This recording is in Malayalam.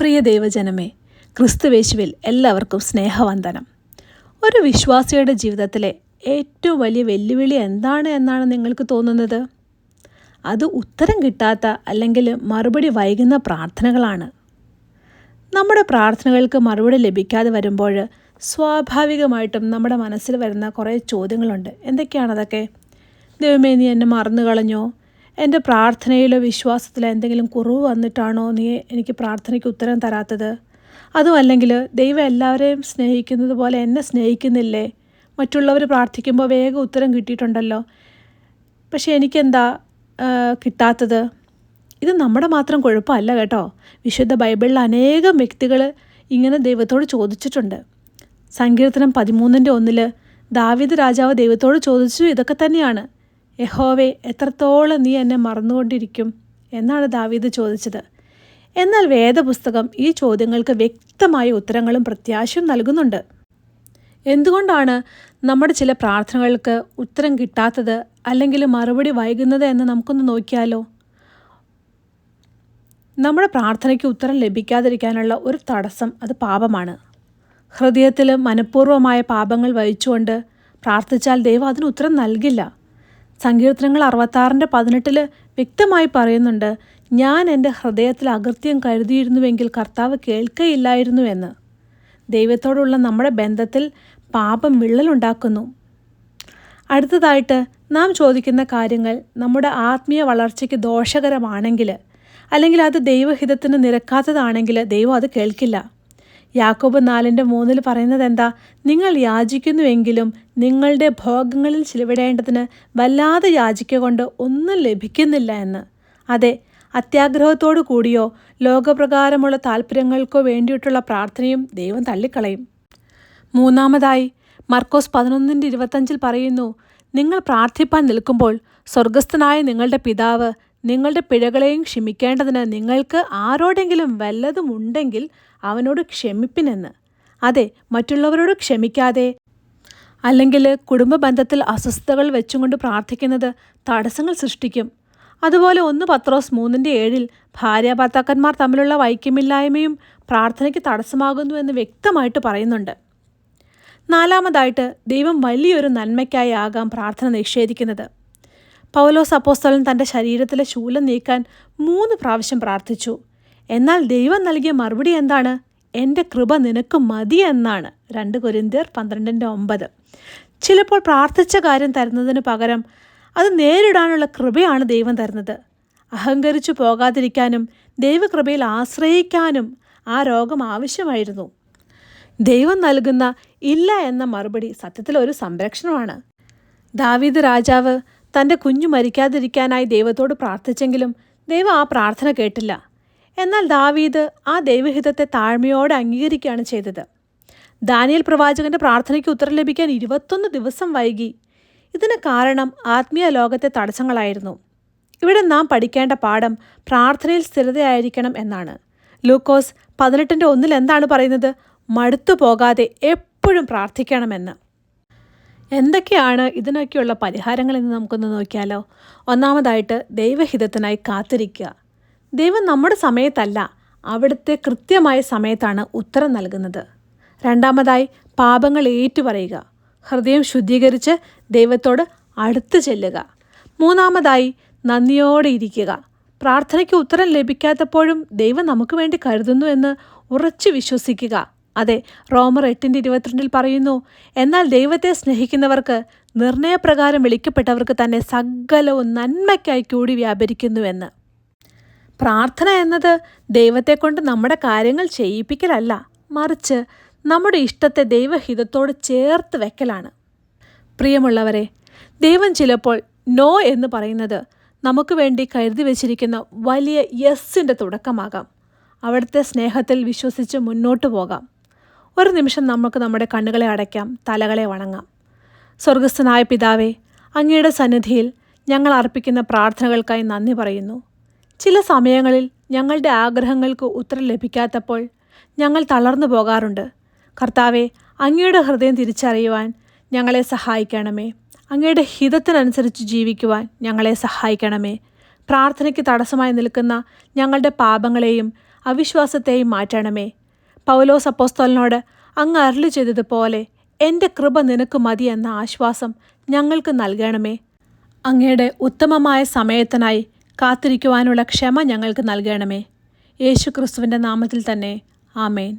പ്രിയ ദൈവജനമേ ക്രിസ്തുവേശുവിൽ എല്ലാവർക്കും സ്നേഹവന്ദനം. ഒരു വിശ്വാസിയുടെ ജീവിതത്തിലെ ഏറ്റവും വലിയ വെല്ലുവിളി എന്താണ് എന്നാണ് നിങ്ങൾക്ക് തോന്നുന്നത്? അത് ഉത്തരം കിട്ടാത്ത അല്ലെങ്കിൽ മറുപടി വൈകുന്ന പ്രാർത്ഥനകളാണ്. നമ്മുടെ പ്രാർത്ഥനകൾക്ക് മറുപടി ലഭിക്കാതെ വരുമ്പോൾ സ്വാഭാവികമായിട്ടും നമ്മുടെ മനസ്സിൽ വരുന്ന കുറേ ചോദ്യങ്ങളുണ്ട്. എന്തൊക്കെയാണതൊക്കെ ദൈവമേ നീ എന്നെ മറന്നു കളഞ്ഞോ എന്റെ പ്രാർത്ഥനയിലോ വിശ്വാസത്തിലോ എന്തെങ്കിലും കുറവ് വന്നിട്ടാണോ നീ എനിക്ക് പ്രാർത്ഥനയ്ക്ക് ഉത്തരം തരാത്തത്? അതുമല്ലെങ്കിൽ ദൈവം എല്ലാവരെയും സ്നേഹിക്കുന്നത് പോലെ എന്നെ സ്നേഹിക്കുന്നില്ലേ? മറ്റുള്ളവർ പ്രാർത്ഥിക്കുമ്പോൾ വേഗം ഉത്തരം കിട്ടിയിട്ടുണ്ടല്ലോ. പക്ഷേ എനിക്കെന്താ കിട്ടാത്തത്? ഇത് നമ്മുടെ മാത്രം കുഴപ്പമല്ല കേട്ടോ. വിശുദ്ധ ബൈബിളിൽ അനേകം വ്യക്തികൾ ഇങ്ങനെ ദൈവത്തോട് ചോദിച്ചിട്ടുണ്ട്. സങ്കീർത്തനം പതിമൂന്നിന്റെ ഒന്നിൽ ദാവിദ് രാജാവ് ദൈവത്തോട് ചോദിച്ചു ഇതൊക്കെ തന്നെയാണ്. യഹോവേ എത്രത്തോളം നീ എന്നെ മറന്നുകൊണ്ടിരിക്കും എന്നാണ് ദാവീദ് ചോദിച്ചത്. എന്നാൽ വേദപുസ്തകം ഈ ചോദ്യങ്ങൾക്ക് വ്യക്തമായ ഉത്തരങ്ങളും പ്രത്യാശയും നൽകുന്നുണ്ട്. എന്തുകൊണ്ടാണ് നമ്മുടെ ചില പ്രാർത്ഥനകൾക്ക് ഉത്തരം കിട്ടാത്തത് അല്ലെങ്കിൽ മറുപടി വൈകുന്നത് എന്ന് നമുക്കൊന്ന് നോക്കിയാലോ? നമ്മുടെ പ്രാർത്ഥനയ്ക്ക് ഉത്തരം ലഭിക്കാതിരിക്കാനുള്ള ഒരു തടസ്സം അത് പാപമാണ്. ഹൃദയത്തിൽ മനഃപൂർവമായ പാപങ്ങൾ വഹിച്ചുകൊണ്ട് പ്രാർത്ഥിച്ചാൽ ദൈവം അതിന് ഉത്തരം നൽകില്ല. സങ്കീർത്തനങ്ങൾ അറുപത്താറിന്റെ പതിനെട്ടിൽ വ്യക്തമായി പറയുന്നുണ്ട് ഞാൻ എന്റെ ഹൃദയത്തിൽ അകൃത്യം കരുതിയിരുന്നുവെങ്കിൽ കർത്താവ് കേൾക്കയില്ലായിരുന്നു എന്ന്. ദൈവത്തോടുള്ള നമ്മുടെ ബന്ധത്തിൽ പാപം വിള്ളലുണ്ടാക്കുന്നു. അടുത്തതായിട്ട് നാം ചോദിക്കുന്ന കാര്യങ്ങൾ നമ്മുടെ ആത്മീയ വളർച്ചയ്ക്ക് ദോഷകരമാണെങ്കിൽ അല്ലെങ്കിൽ അത് ദൈവഹിതത്തിന് നിരക്കാത്തതാണെങ്കിൽ ദൈവം അത് കേൾക്കില്ല. യാക്കോബ് നാലിന്റെ മൂന്നിൽ പറയുന്നത് എന്താ? നിങ്ങൾ യാചിക്കുന്നുവെങ്കിലും നിങ്ങളുടെ ഭോഗങ്ങളിൽ ചിലവിടേണ്ടതിന് വല്ലാതെ യാചിക്ക കൊണ്ട് ഒന്നും ലഭിക്കുന്നില്ല എന്ന്. അതെ അത്യാഗ്രഹത്തോടു കൂടിയോ ലോകപ്രകാരമുള്ള താല്പര്യങ്ങൾക്കോ വേണ്ടിയിട്ടുള്ള പ്രാർത്ഥനയും ദൈവം തള്ളിക്കളയും. മൂന്നാമതായി മർക്കോസ് പതിനൊന്നിന്റെ ഇരുപത്തഞ്ചിൽ പറയുന്നു നിങ്ങൾ പ്രാർത്ഥിപ്പാൻ നിൽക്കുമ്പോൾ സ്വർഗസ്ഥനായ നിങ്ങളുടെ പിതാവ് നിങ്ങളുടെ പിഴകളെയും ക്ഷമിക്കേണ്ടതിന് നിങ്ങൾക്ക് ആരോടെങ്കിലും വല്ലതും ഉണ്ടെങ്കിൽ അവനോട് ക്ഷമിപ്പിനെന്ന്. അതെ മറ്റുള്ളവരോട് ക്ഷമിക്കാതെ. അല്ലെങ്കിൽ കുടുംബ ബന്ധത്തിൽ അസ്വസ്ഥതകൾ വെച്ചുകൊണ്ട് പ്രാർത്ഥിക്കുന്നത് തടസ്സങ്ങൾ സൃഷ്ടിക്കും. അതുപോലെ ഒന്ന് പത്രോസ് മൂന്നിന്റെ ഏഴിൽ ഭാര്യ ഭർത്താക്കന്മാർ തമ്മിലുള്ള വൈക്യമില്ലായ്മയും പ്രാർത്ഥനയ്ക്ക് തടസ്സമാകുന്നു എന്ന് വ്യക്തമായിട്ട് പറയുന്നുണ്ട്. നാലാമതായിട്ട് ദൈവം വലിയൊരു നന്മയ്ക്കായി ആകാം പ്രാർത്ഥന നിഷേധിക്കുന്നത്. പൗലോസ് അപ്പോസ്തലൻ തന്റെ ശരീരത്തിലെ ശൂലം നീക്കാൻ മൂന്ന് പ്രാവശ്യം പ്രാർത്ഥിച്ചു. എന്നാൽ ദൈവം നൽകിയ മറുപടി എന്താണ്? എന്റെ കൃപ നിനക്ക് മതി എന്നാണ്. രണ്ട് കൊരിന്തിയർ പന്ത്രണ്ടിന്റെ ഒമ്പത്. ചിലപ്പോൾ പ്രാർത്ഥിച്ച കാര്യം തരുന്നതിന് പകരം അത് നേരിടാനുള്ള കൃപയാണ് ദൈവം തരുന്നത്. അഹങ്കരിച്ചു പോകാതിരിക്കാനും ദൈവകൃപയിൽ ആശ്രയിക്കാനും ആ രോഗം ആവശ്യമായിരുന്നു. ദൈവം നൽകുന്ന ഇല്ല എന്ന മറുപടി സത്യത്തിൽ ഒരു സംരക്ഷണമാണ്. ദാവീദ് രാജാവ് തന്റെ കുഞ്ഞു മരിക്കാതിരിക്കാനായി ദൈവത്തോട് പ്രാർത്ഥിച്ചെങ്കിലും ദൈവം ആ പ്രാർത്ഥന കേട്ടില്ല. എന്നാൽ ദാവീദ് ആ ദൈവഹിതത്തെ താഴ്മയോടെ അംഗീകരിക്കുകയാണ് ചെയ്തത്. ദാനിയൽ പ്രവാചകന്റെ പ്രാർത്ഥനയ്ക്ക് ഉത്തരം ലഭിക്കാൻ ഇരുപത്തൊന്ന് ദിവസം വൈകി. ഇതിന് കാരണം ആത്മീയ ലോകത്തെ തടസ്സങ്ങളായിരുന്നു. ഇവിടെ നാം പഠിക്കേണ്ട പാഠം പ്രാർത്ഥനയിൽ സ്ഥിരതയായിരിക്കണം എന്നാണ്. ലൂക്കോസ് പതിനെട്ടിന്റെ ഒന്നിൽ എന്താണ് പറയുന്നത്? മടുത്തു പോകാതെ എപ്പോഴും പ്രാർത്ഥിക്കണമെന്ന്. എന്തൊക്കെയാണ് ഇതിനൊക്കെയുള്ള പരിഹാരങ്ങൾ എന്ന് നമുക്കൊന്ന് നോക്കിയാലോ? ഒന്നാമതായിട്ട് ദൈവഹിതത്തിനായി കാത്തിരിക്കുക. ദൈവം നമ്മുടെ സമയത്തല്ല അവിടുത്തെ കൃത്യമായ സമയത്താണ് ഉത്തരം നൽകുന്നത്. രണ്ടാമതായി പാപങ്ങൾ ഏറ്റുപറയുക. ഹൃദയം ശുദ്ധീകരിച്ച് ദൈവത്തോട് അടുത്ത് ചെല്ലുക. മൂന്നാമതായി നന്ദിയോടെ ഇരിക്കുക. പ്രാർത്ഥനയ്ക്ക് ഉത്തരം ലഭിക്കാത്തപ്പോഴും ദൈവം നമുക്ക് വേണ്ടി കരുതുന്നു എന്ന് ഉറച്ചു വിശ്വസിക്കുക. അതെ റോമർ എട്ടിന്റെ ഇരുപത്തിരണ്ടിൽ പറയുന്നു എന്നാൽ ദൈവത്തെ സ്നേഹിക്കുന്നവർക്ക് നിർണയപ്രകാരം വിളിക്കപ്പെട്ടവർക്ക് തന്നെ സകലവും നന്മയ്ക്കായി കൂടി വ്യാപരിക്കുന്നുവെന്ന് പ്രാർത്ഥന എന്നത് ദൈവത്തെ കൊണ്ട് നമ്മുടെ കാര്യങ്ങൾ ചെയ്യിപ്പിക്കലല്ല മറിച്ച് നമ്മുടെ ഇഷ്ടത്തെ ദൈവഹിതത്തോട് ചേർത്ത് വെക്കലാണ്. പ്രിയമുള്ളവരെ ദൈവം ചിലപ്പോൾ നോ എന്ന് പറയുന്നത് നമുക്ക് വേണ്ടി കരുതി വച്ചിരിക്കുന്ന വലിയ യെസ്സിന്റെ തുടക്കമാകാം. അവിടുത്തെ സ്നേഹത്തിൽ വിശ്വസിച്ച് മുന്നോട്ട് പോകാം. ഒരു നിമിഷം നമുക്ക് നമ്മുടെ കണ്ണുകളെ അടയ്ക്കാം തലകളെ വണങ്ങാം. സ്വർഗസ്ഥനായ പിതാവേ അങ്ങയുടെ സന്നിധിയിൽ ഞങ്ങൾ അർപ്പിക്കുന്ന പ്രാർത്ഥനകൾക്കായി നന്ദി പറയുന്നു. ചില സമയങ്ങളിൽ ഞങ്ങളുടെ ആഗ്രഹങ്ങൾക്ക് ഉത്തരം ലഭിക്കാത്തപ്പോൾ ഞങ്ങൾ തളർന്നു പോകാറുണ്ട്. കർത്താവെ അങ്ങയുടെ ഹൃദയം തിരിച്ചറിയുവാൻ ഞങ്ങളെ സഹായിക്കണമേ. അങ്ങയുടെ ഹിതത്തിനനുസരിച്ച് ജീവിക്കുവാൻ ഞങ്ങളെ സഹായിക്കണമേ. പ്രാർത്ഥനയ്ക്ക് തടസ്സമായി നിൽക്കുന്ന ഞങ്ങളുടെ പാപങ്ങളെയും അവിശ്വാസത്തെയും മാറ്റണമേ. പൗലോസ് അപ്പോസ്തോലിനോട് അങ്ങ് അരുളി ചെയ്തതുപോലെ എന്റെ കൃപ നിനക്ക് മതി എന്ന ആശ്വാസം ഞങ്ങൾക്ക് നൽകണമേ. അങ്ങയുടെ ഉത്തമമായ സമയത്തിനായി കാത്തിരിക്കുവാനുള്ള ക്ഷമ ഞങ്ങൾക്ക് നൽകണമേ. യേശു ക്രിസ്തുവിന്റെ നാമത്തിൽ തന്നെ. ആമേൻ.